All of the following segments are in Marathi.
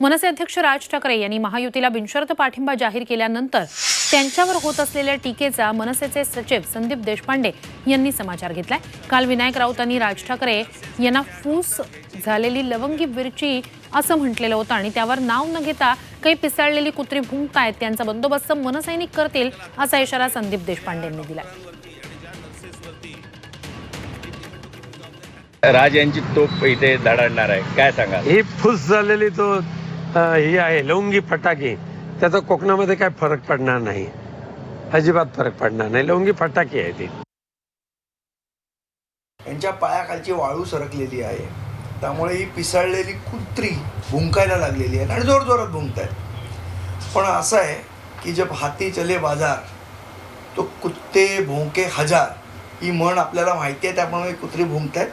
मनसे अध्यक्ष राज ठाकरे यांनी महायुतीला बिनशर्त पाठिंबा जाहीर केल्यानंतर त्यांच्यावर होत असलेल्या टीकेचा मनसेचे सचिव संदीप देशपांडे यांनी समाचार घेतलाय. काल विनायक राऊतांनी राज ठाकरे यांना फूस झालेली लवंगी मिरची असं म्हटलेलं होतं आणि त्यावर नाव न घेता काही पिसाळलेली कुत्री भुंकतायत त्यांचा बंदोबस्त मनसैनिक करतील असा इशारा संदीप देशपांडेंनी दिला राज यांची तोप इथे धडाडणार आहे. काय सांगा ही फुस झालेली तो ही आहे लवंगी फटाके. त्याचा कोकणामध्ये काय फरक पडणार नाही. अजिबात फरक पडणार नाही. लवंगी फटाके आहे ती यांच्या पायाखालची वाळू सरकलेली आहे. त्यामुळे ही पिसाळलेली कुत्री भुंकायला लागलेली आहे. आणि जोर जोरात भुंकतायत. पण असं आहे की जब हाती चले बाजार तो कुत्ते भोंके हजार ही म्हण आपल्याला माहिती आहे त्याप्रमाणे कुत्री भुंकत आहेत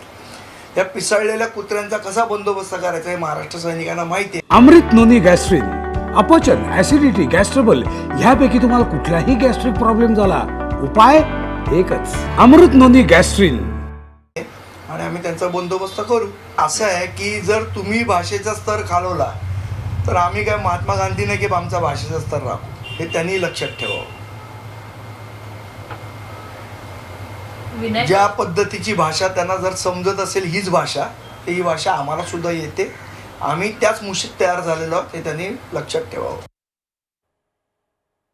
या पिसाळलेल्या कुत्र्यांचा कसा बंदोबस्त करायचा हे महाराष्ट्र सैनिकांना माहिती आहे. अमृत नोनी गॅस्ट्रिन अपचन ऍसिडिटी गॅस्ट्रबल ह्यापैकी तुम्हाला कुठलाही गॅस्ट्रिक प्रॉब्लेम झाला उपाय एकच अमृत नोनी गॅस्ट्रिन. आणि आम्ही त्यांचा बंदोबस्त करू. असं आहे की जर तुम्ही भाषेचा स्तर खालवला तर आम्ही काय महात्मा गांधी नाही की आमचा भाषेचा स्तर राखू हे त्यांनी लक्षात ठेवावं. ज्या पद्धतीची भाषा त्यांना जर समजत असेल हीच भाषा तर ही भाषा आम्हाला सुद्धा येते. आम्ही त्याच मुशीत तयार झालेलो आहोत हे त्यांनी लक्षात ठेवावं.